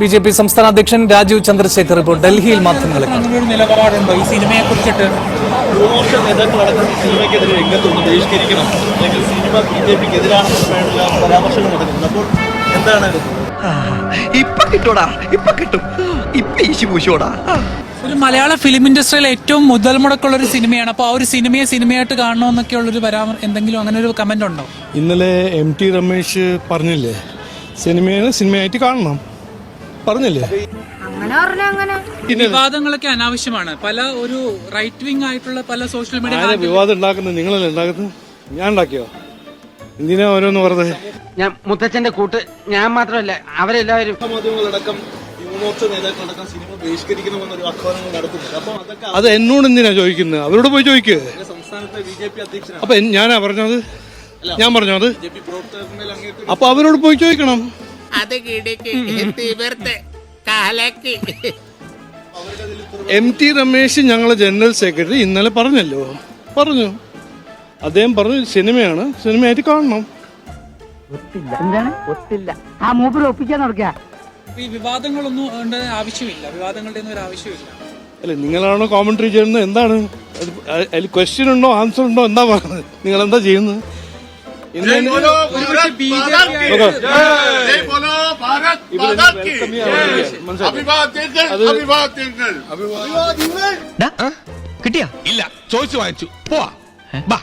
B J P സംസ്ഥാന അധ്യക്ഷൻ രാജീവ് ചന്ദ്രശേഖർ ഇപ്പോൾ ഡൽഹിയിൽ മാധ്യമങ്ങളെ കാണും. ഒരു നിലപാടുണ്ടോ. ഈ സിനിമയെ കുറിച്ചിട്ട് യുവമോർച്ച നേതാക്കളടക്കം ഈ സിനിമയ്ക്കെതിരെ രംഗത്തുനിന്ന് ബഹിഷ്കരിക്കണം. അല്ലെങ്കിൽ സിനിമ ബി ജെ പിക്ക് എതിരാണെന്നുള്ള പരാമർശങ്ങൾ നടക്കുന്നുണ്ട് അപ്പോൾ എന്താണ് ഇത്? ഇപ്പൊ കിട്ടൂടാ. ഇപ്പൊ കിട്ടും. ഇപ്പൊ ഒരു മലയാള ഫിലിം ഇൻഡസ്ട്രിയിൽ ഏറ്റവും മുതൽ മുടക്കുള്ള ഒരു സിനിമയാണ്. അപ്പോൾ ആ ഒരു സിനിമയെ സിനിമയായിട്ട് കാണണമെന്നൊക്കെ ഉള്ളൊരു പരാമർ എന്തെങ്കിലും അങ്ങനെ ഒരു കമന്റ് ഉണ്ടോ? ഇന്നലെ എം ടി രമേശ് പറഞ്ഞില്ലേ സിനിമയെ സിനിമയായിട്ട് കാണണം. പറഞ്ഞില്ലേ? അങ്ങനെ പറഞ്ഞ അങ്ങനെ. വിവാദങ്ങളൊക്കെ അനാവശ്യമാണ്. പല ഒരു റൈറ്റ് വിങ് ആയിട്ടുള്ള പല സോഷ്യൽ മീഡിയ വിവാദം ഉണ്ടാക്കുന്നത്? നിങ്ങളല്ലേ ഉണ്ടാക്കുന്നത്? ഞാൻ ഉണ്ടാക്കിയോ? എന്തിനാ ഓരോന്ന് പറഞ്ഞത് ഞാൻ മുത്തച്ഛന്റെ കൂട്ട് ഞാൻ മാത്രമല്ല അവരെല്ലാവരും മാധ്യമങ്ങളടക്കം യുവമോർച്ച നേതാക്കളടക്കം സിനിമ ബഹിഷ്കരിക്കണമെന്നൊരു ആഹ്വാനങ്ങൾ നടത്തുന്നുണ്ട്. അപ്പോൾ അതൊക്കെ അത് എന്നോട് എന്തിനാ ചോദിക്കുന്നത്? അവരോട് പോയി ചോദിക്കുക സംസ്ഥാനത്തെ ബി ജെ പി അധ്യക്ഷനാണ്. അപ്പൊ ഞാനാ പറഞ്ഞത്? ഞാൻ പറഞ്ഞത്? അപ്പൊ അവരോട് പോയി ചോദിക്കണം. അത് കിടക്ക് തീവർത്ത് കാലക്ക്. എം ടി രമേശ് ഞങ്ങളെ ജനറൽ സെക്രട്ടറി ഇന്നലെ പറഞ്ഞല്ലോ. പറഞ്ഞു. അദ്ദേഹം പറഞ്ഞു സിനിമയാണ് സിനിമയായിട്ട് കാണണം. ഒത്തില്ല. എന്താണ്? ഒത്തില്ല. ആ ഒപ്പിക്കാൻ നടക്കുക ഈ വിവാദങ്ങളൊന്നും ഉണ്ട് ആവശ്യമില്ല. വിവാദങ്ങളുടെ ഒന്നും ഒരു ആവശ്യമില്ല. അല്ല നിങ്ങളാണോ കോമൻട്രി ചെയ്യുന്നത്? എന്താണ്? അത് അതിൽ ക്വസ്റ്റ്യൻ ഉണ്ടോ ആൻസർ ഉണ്ടോ? എന്താ പറയുന്നത്? നിങ്ങൾ എന്താ ചെയ്യുന്നത് കിട്ടിയാ? ഇല്ല ചോദിച്ചു വാങ്ങിച്ചു. പോവാ. ബാ.